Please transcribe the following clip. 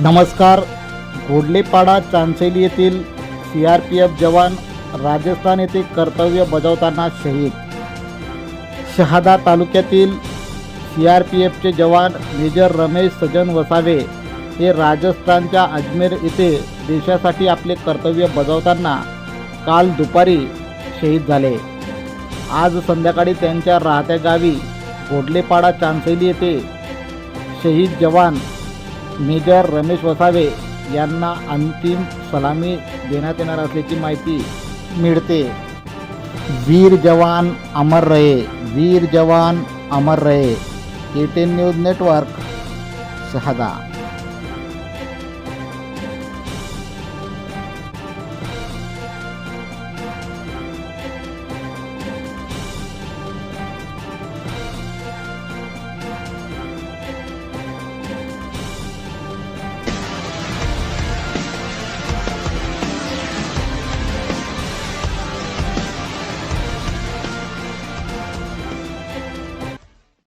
नमस्कार. घोडलेपाडा चांचेली येथील C R P F जवान राजस्थान येथे कर्तव्य बजावताना शहीद. शहादा तालुक्यातील सी आर पी एफचे जवान मेजर रमेश सजन वसावे हे राजस्थानच्या अजमेर येथे देशासाठी आपले कर्तव्य बजावताना काल दुपारी शहीद झाले. आज संध्याकाळी त्यांच्या राहत्या गावी घोडलेपाडा चांचेली येथे शहीद जवान मेजर रमेश वसावे यांना अंतिम सलामी देण्यात येणार असल्याची माहिती मिळते. वीर जवान अमर रहे वीर जवान अमर रहे. A ten news network Shahada.